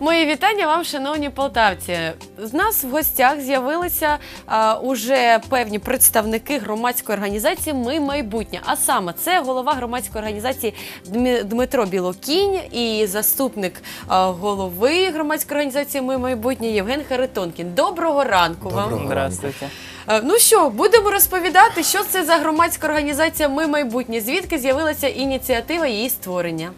Мої вітання вам, шановні полтавці. З нас в гостях з'явилися а, уже певні представники громадської організації Ми майбутнє. А саме це голова громадської організації Дмитро Білокінь і заступник а, голови громадської організації Ми майбутнє Євген Харитонкін. Доброго ранку вам. Здравствуйте. Ну що, будемо розповідати, що це за громадська організація Ми майбутнє, звідки з'явилася ініціатива її створення.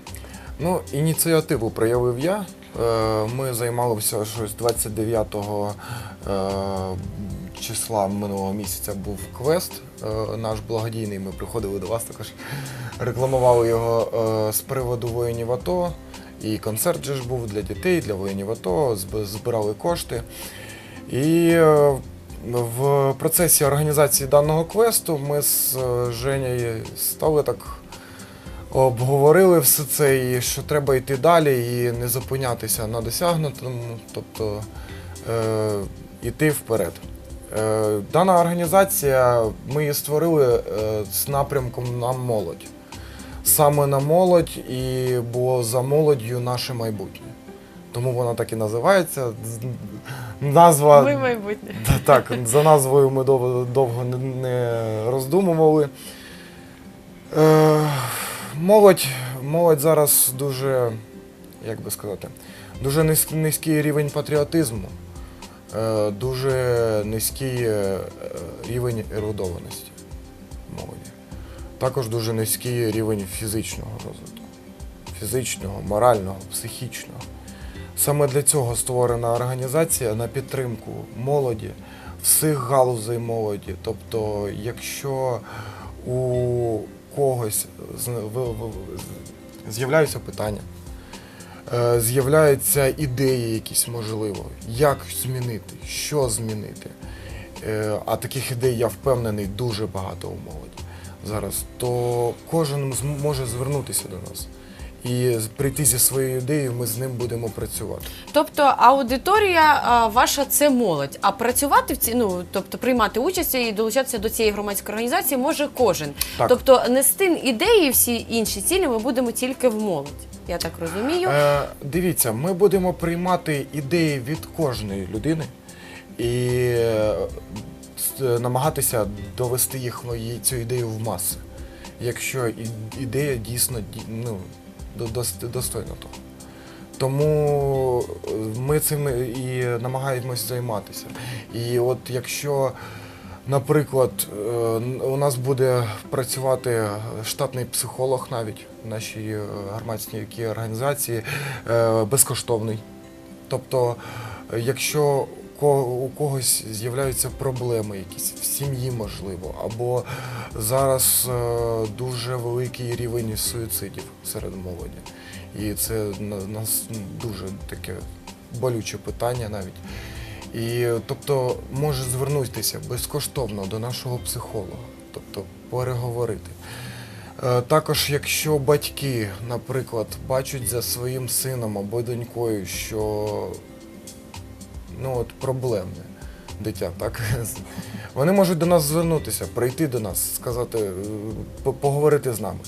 Ну, ініціативу проявив я. Е, Ми займалися щось 29 е, числа минулого місяця був квест е, наш благодійний. Ми приходили до вас також, рекламували його з приводу воїнів АТО. І концерт же ж був для дітей, для воїнів АТО, збирали кошти. І в процесі організації даного квесту ми з Женєю стали так обговорили все це, і що треба йти далі і не зупинятися на досягнутому, тобто е, йти вперед. Е, дана організація, ми її створили е, з напрямком на молодь. Саме на молодь і було за молоддю наше майбутнє. Тому вона так і називається. Назва Ми майбутнє. Так, за назвою ми довго, не роздумували. Е, молодь, молодь зараз дуже, як би сказати, дуже низь- низький рівень патріотизму, е, дуже низький е, рівень ерудованості молоді. Також дуже низький рівень фізичного розвитку. Фізичного, морального, психічного. Саме для цього створена організація на підтримку молоді, всіх галузей молоді. Тобто, якщо у когось з'являються питання, е, з'являються ідеї якісь можливо, як змінити, що змінити. Е, А таких ідей, я впевнений, дуже багато у молоді зараз, то кожен може звернутися до нас. І прийти зі своєю ідеєю, ми з ним будемо працювати. Тобто аудиторія а, ваша це молодь. А працювати в ці, ну тобто приймати участь і долучатися до цієї громадської організації може кожен. Так. Тобто нести ідеї, всі інші цілі ми будемо тільки в молодь. Я так розумію. Е, дивіться, ми будемо приймати ідеї від кожної людини і е, намагатися довести їх цю ідею в маси. Якщо ідея дійсно ну, до- дос- достойна того. Тому е, ми цим і намагаємось займатися. І от якщо, наприклад, е, у нас буде працювати штатний психолог навіть в нашій е, громадській організації безкоштовний. Тобто, якщо у когось з'являються проблеми якісь в сім'ї, можливо, або зараз е, дуже великий рівень суїцидів серед молоді. І це нас дуже таке болюче питання навіть. І тобто може звернутися безкоштовно до нашого психолога, тобто переговорити. Е, Також, якщо батьки, наприклад, бачать за своїм сином або донькою, що ну, от проблемне дитя, так? Вони можуть до нас звернутися, прийти до нас, сказати, е, поговорити з нами.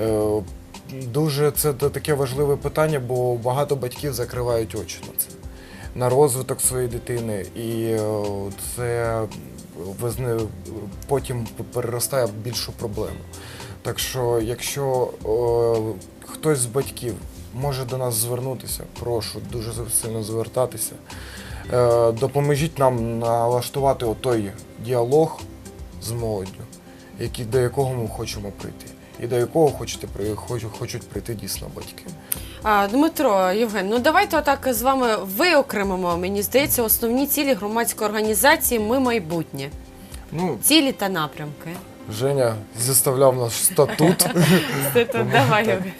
Е, Дуже це таке важливе питання, бо багато батьків закривають очі на це, на розвиток своєї дитини, і е, це потім переростає в більшу проблему. Так що, якщо е, хтось з батьків може до нас звернутися, прошу дуже сильно звертатися. Е, допоможіть нам налаштувати той діалог з молоддю, який, до якого ми хочемо прийти. І до якого хочете, хоч- хочуть прийти дійсно батьки. А, Дмитро, Євген, ну давайте отак з вами виокремимо, мені здається, основні цілі громадської організації Ми майбутнє. Ну, Цілі та напрямки. Женя зіставляв наш статут. То давай, Євген.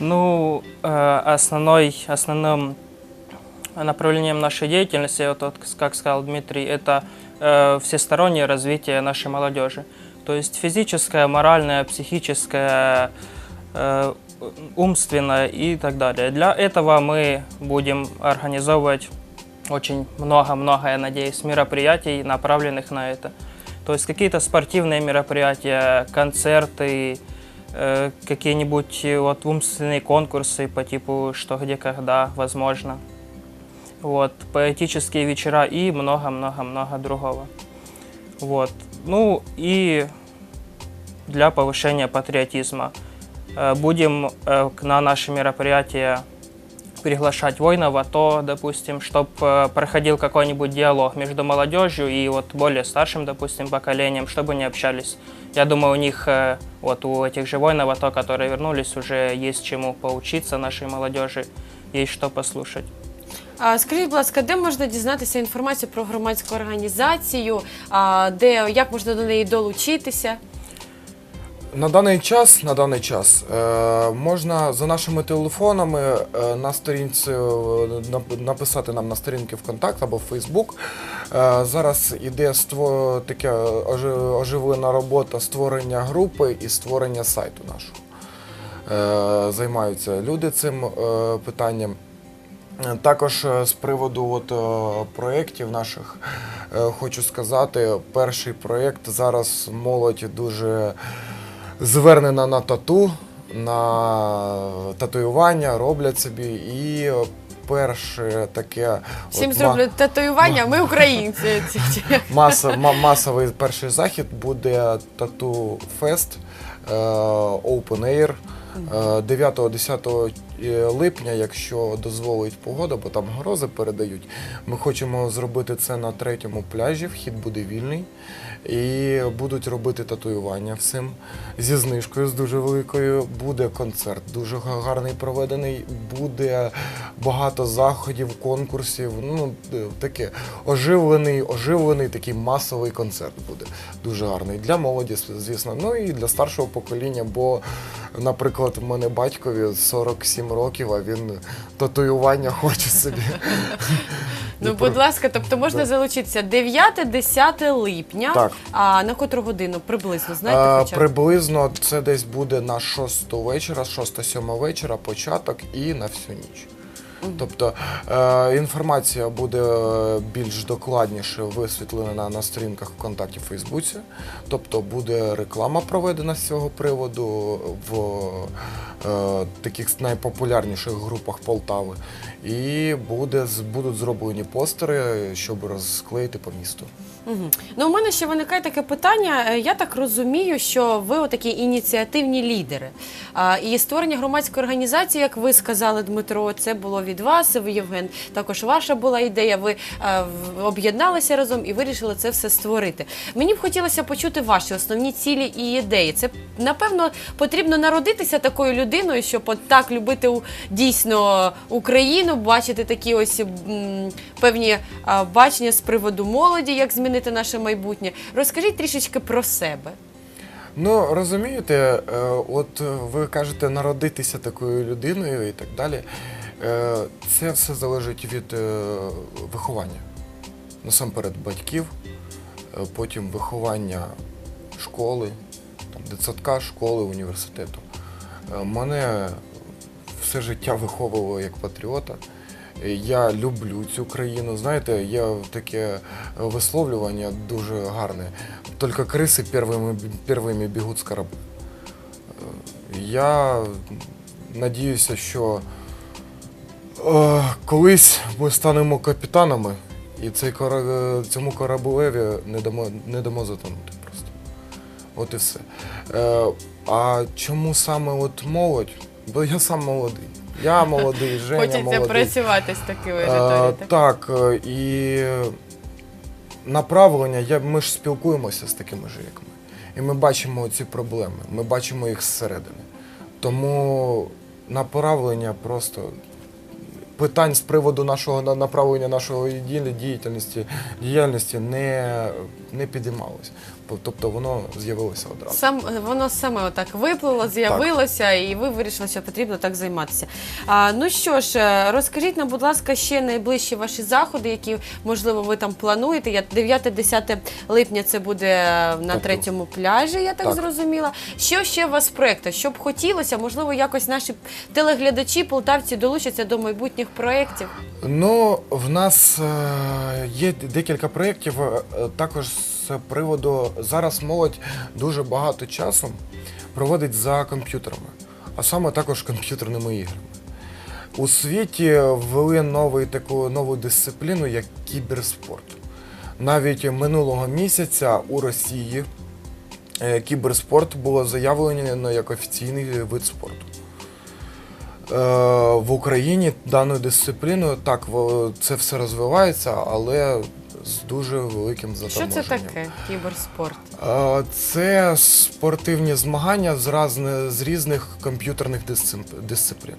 Ну, э, основной, основным направлением нашей деятельности, вот, как сказал Дмитрий, это э, всестороннее развитие нашей молодежи. То есть физическое, моральное, психическое, э, умственное и так далее. Для этого мы будем организовывать очень много-много, я надеюсь, мероприятий, направленных на это. То есть какие-то спортивные мероприятия, концерты, э, какие-нибудь вот умственные конкурсы по типу «Что, где, когда», возможно. Вот, поэтические вечера и много-много-много другого. Вот. Ну и для повышения патриотизма э, будем э, на наши мероприятия приглашать воинов, а то, допустим, чтобы проходил какой-нибудь диалог между молодежью и вот более старшим, допустим, поколением, чтобы они общались. Я думаю, у них, э, вот у этих же воинов, а то, которые вернулись, уже есть чему поучиться нашей молодежи, есть что послушать. Скажіть, будь ласка, де можна дізнатися інформацію про громадську організацію, де як можна до неї долучитися? На даний час, на даний час е, можна за нашими телефонами е, на сторінці е, нап- написати нам на сторінки ВКонтакт або Фейсбук. Е, зараз іде ство, таке оживлена робота створення групи і створення сайту нашого. Е, займаються люди цим е, питанням. Також е, з приводу от, е, проєктів наших е, хочу сказати, перший проєкт зараз молодь дуже звернена на тату, на татуювання, роблять собі. І перше таке Всім зроблять татуювання, ми українці. Ці- ці- Маса, ма- масовий перший захід буде тату фест Open Air. е, 9-10 липня, якщо дозволить погода, бо там грози передають. Ми хочемо зробити це на третьому пляжі. Вхід буде вільний. І будуть робити татуювання всім зі знижкою, з дуже великою. Буде концерт, дуже гарний проведений. Буде багато заходів, конкурсів. Ну е, таке оживлений, оживлений такий масовий концерт буде. Дуже гарний для молоді, звісно. Ну і для старшого покоління. Бо, наприклад, в мене батькові 47 років, а він татуювання хоче собі. Ну, будь ласка, тобто можна залучитися 9-10 липня. Так. А на котру годину приблизно, знаєте, Е, хоча б? приблизно це десь буде на 6 вечора, 6-7 вечора, початок і на всю ніч. Тобто е, інформація буде більш докладніше висвітлена на сторінках ВКонтакті в Фейсбуці. Тобто буде реклама проведена з цього приводу в е, таких найпопулярніших групах Полтави. І будуть зроблені постери, щоб розклеїти по місту. Мгм. Ну, у мене ще виникає таке питання. Е, Я так розумію, що ви отакі ініціативні лідери. А, І створення громадської організації, як ви сказали, Дмитро, це було від вас, Євген. Також ваша була ідея. Ви е, об'єдналися разом і вирішили це все створити. Мені б хотілося почути ваші основні цілі і ідеї. Це напевно потрібно народитися такою людиною, щоб так любити дійсно Україну, бачити такі ось м, певні бачення з приводу молоді, як змінити наше майбутнє. Розкажіть трішечки про себе. Ну, розумієте, е, от ви кажете народитися такою людиною і так далі. Е, Це все залежить від е, виховання. Насамперед батьків, потім виховання школи, дитсадка, школи, університету. Мене все життя виховувало як патріота. Е, Я люблю цю країну. Знаєте, є таке висловлювання дуже гарне. Тільки криси первими, первими бігуть з корабля. Е, Я надіюся, що е, колись ми станемо капітанами, і цей кора- цьому кораблеві не дамо, не дамо затонути просто. От і все. Е, а чому саме от молодь? Бо я сам молодий. Я молодий, Женя Хочеться молодий. працювати з такою Е, риторикою. так, е, і направлення, я, ми ж спілкуємося з такими ж, як ми. І ми бачимо ці проблеми, ми бачимо їх зсередини. Тому направлення просто питань з приводу нашого на- направлення нашої дії- діяльності, діяльності не, не підіймалось. Тобто воно з'явилося одразу. Сам воно саме отак виплило, з'явилося, і ви вирішили, що потрібно так займатися. А, ну що ж, е, розкажіть нам, будь ласка, ще найближчі ваші заходи, які можливо ви там плануєте. Я 9-10 липня це буде е, на Так. третьому пляжі, я так, Так. зрозуміла. Що ще у вас в проєктах? Що б хотілося? Можливо, якось наші телеглядачі, полтавці долучаться до майбутніх проєктів. Ну, в нас е, є декілька проєктів. Також приводу зараз молодь дуже багато часу проводить за комп'ютерами, а саме також комп'ютерними іграми. У світі ввели новий, таку нову дисципліну, як кіберспорт. Навіть минулого місяця у Росії е, кіберспорт було заявлено як офіційний вид спорту. Е, В Україні даною дисципліною так це все розвивається, але з дуже великим Що це таке кіберспорт? Це спортивні змагання з, разне- з різних комп'ютерних дисциплін.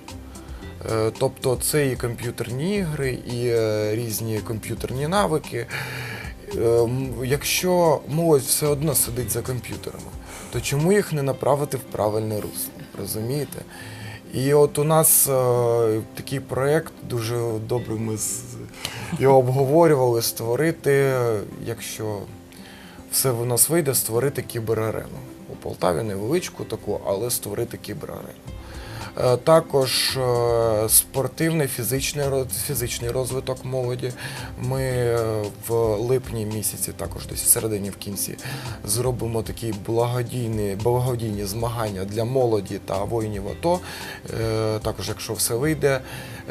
Е, Тобто це і комп'ютерні ігри, і е, різні комп'ютерні навики. Е, Якщо молодь все одно сидить за комп'ютерами, то чому їх не направити в правильне русло? Розумієте? І от у нас такий проєкт, дуже добре ми з- його обговорювали, створити, якщо все в нас вийде, створити кіберарену. У Полтаві невеличку таку, але створити кіберарену. Е, Також е, спортивний фізичний, фізичний розвиток молоді. Ми е, в липні місяці, також десь в середині в кінці, зробимо такі благодійні, благодійні змагання для молоді та воїнів АТО. Е, Також, якщо все вийде,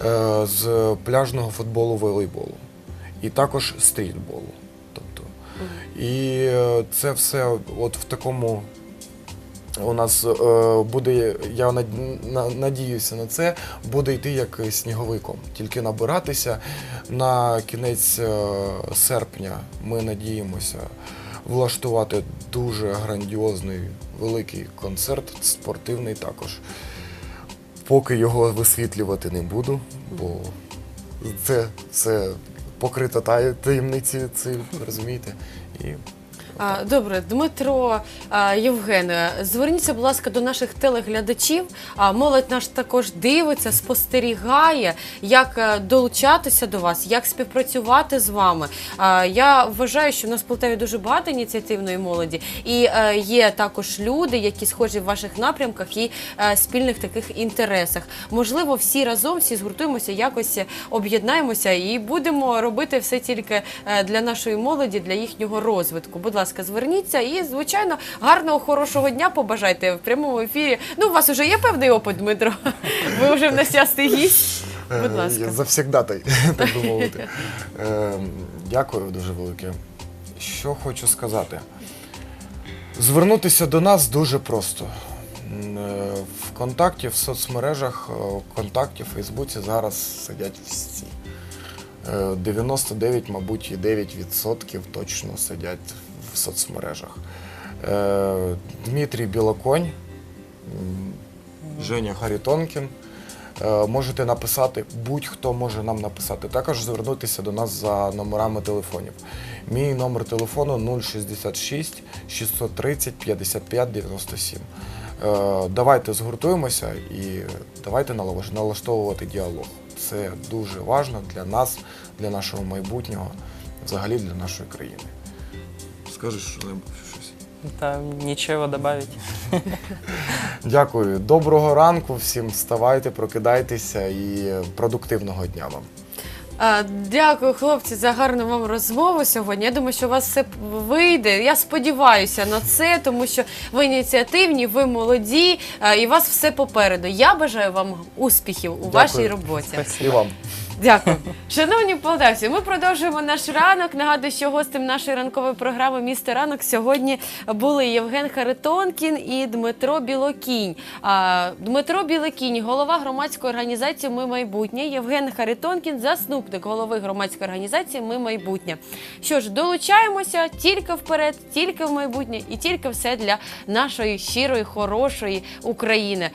е, з пляжного футболу волейболу. І також стрітболу. Тобто, і е, це все от в такому. У нас е, буде, я над- на- надіюся на це, буде йти як сніговий ком. Тільки набиратися. На кінець е, серпня ми надіємося влаштувати дуже грандіозний великий концерт, спортивний також. Поки його висвітлювати не буду, бо це все покрито та- таємниці, це, розумієте? І Добре, Дмитро а, Євгене, зверніться, будь ласка, до наших телеглядачів. А молодь наш також дивиться, спостерігає, як е, долучатися до вас, як співпрацювати з вами. Я вважаю, що в нас в Полтаві дуже багато ініціативної молоді, і е, є також люди, які схожі в ваших напрямках і е, спільних таких інтересах. Можливо, всі разом, всі згуртуємося, якось об'єднаємося і будемо робити все тільки для нашої молоді, для їхнього розвитку. Будь ласка, зверніться і, звичайно, гарного, хорошого дня побажайте в прямому ефірі. Ну, у вас вже є певний опит, Дмитро. Ви вже в нас частий гість. Будь Е, ласка. Завсігдатай, так би мовити. Е, Дякую дуже велике. Що хочу сказати? Звернутися до нас дуже просто. Е, Вконтакті, в соцмережах, е, ВКонтакті, в Фейсбуці зараз сидять всі. Е, 99, мабуть, і 9% точно сидять в соцмережах. Е, Дмитрій Білоконь, Женя Харитонкін. Е, Можете написати, будь-хто може нам написати. Також звернутися до нас за номерами телефонів. Мій номер телефону 066 630 55 97. Е, Давайте згуртуємося і давайте налаштовувати діалог. Це дуже важливо для нас, для нашого майбутнього, взагалі для нашої країни. Скажеш що-небудь щось? Да, нечего добавить. Дякую. Доброго ранку всім. Вставайте, прокидайтеся і продуктивного дня вам. А, Дякую, хлопці, за гарну вам розмову сьогодні. Я думаю, що у вас все вийде. Я сподіваюся на це, тому що ви ініціативні, ви молоді, а, і у вас все попереду. Я бажаю вам успіхів у Дякую. вашій роботі. І вам. Дякую. Шановні полтавці, ми продовжуємо наш ранок. Нагадую, що гостем нашої ранкової програми Місто ранок сьогодні були Євген Харитонкін і Дмитро Білокінь. А, Дмитро Білокінь, голова громадської організації Ми майбутнє. Євген Харитонкін, заступник голови громадської організації Ми майбутнє. Що ж, долучаємося тільки вперед, тільки в майбутнє і тільки все для нашої щирої, хорошої України.